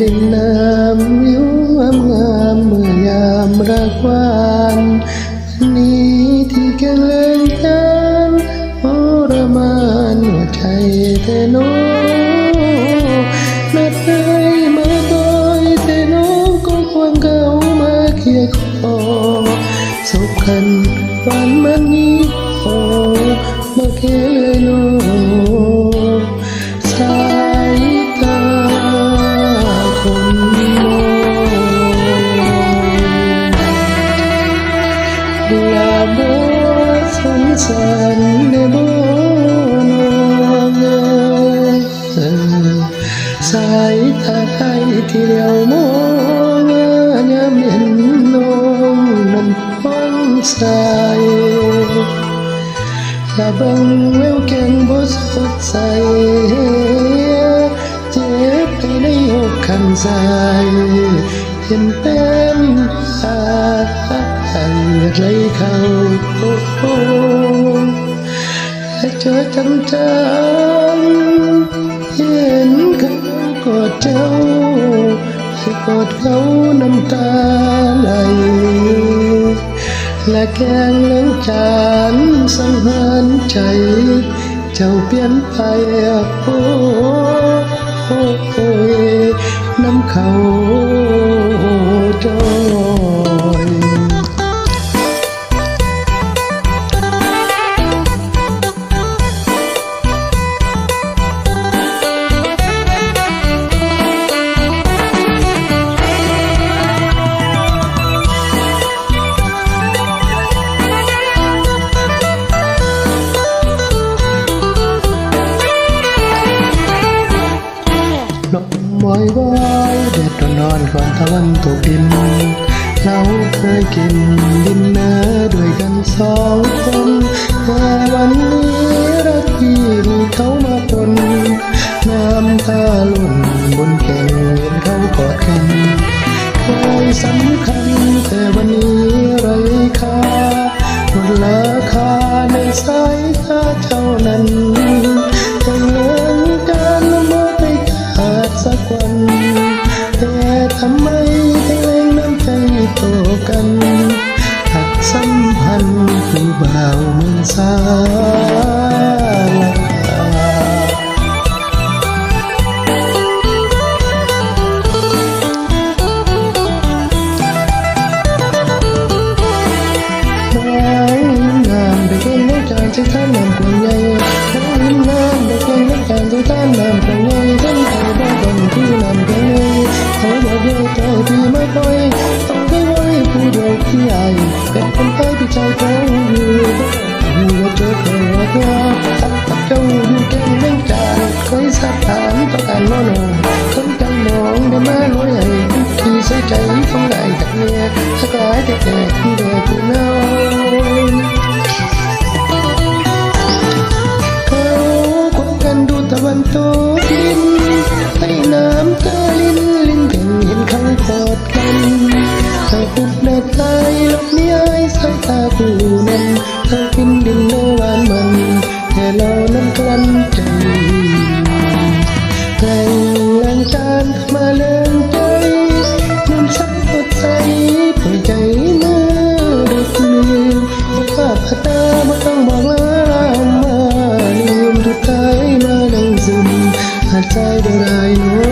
ดินน้ำวิวงามงามเมื่อยามรักวานวันนี้ที่แก่งเลิงจานทรมานหัวใจแต่น้องนัดได้มาต่อยแต่น้องก็ความเก่ามาเคียคอสบกันวันมันนี้โอ้มาแค่เลยน้อง สงสารในบ่นงเอ่ยสายตาใครที่เดียวมองยามเห็นน้องน้ำฟังสายลาบังแววแก่งบ่สดใสเจ็บไปในอกข้างซ้ายเห็นเป็นตา ให้ไรเขาโอ้โหและเจอจำจำเห็นเขากอดเจ้าให้กอดเขาน้ำตาไหลและแกงเลี้ยงจานสังหารใจ เจ้าเปลี่ยนไปโอ้โอ้โอ้น้ำเขาจอ ลมวอยวอยแดดร้อนร้อนก่อนตะวันตกดิน เราเคยกินดินเนอร์ด้วยกันสองคนแต่วันนี้รักที่มีเขามาปนน้ำตาหล่นบนแก้มเห็นเขากอดกันเคยสำคัญแต่วันนี้ไรค่าหมดราคาในสายตาเท่านั้น แต่ทำไมถึงแรงน้ำใจโตกันหักสัมพันธ์ผู้บ่าวเยวใจที่ไม่ปล่อยต้องได้ไว้ผู้เดียวที่ใหญ่เป็นคนไปที่ใจเขาอยู่อยู่ว่าเจอเธอว่าเธอตั้งกับเจ้ หาดใ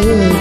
good.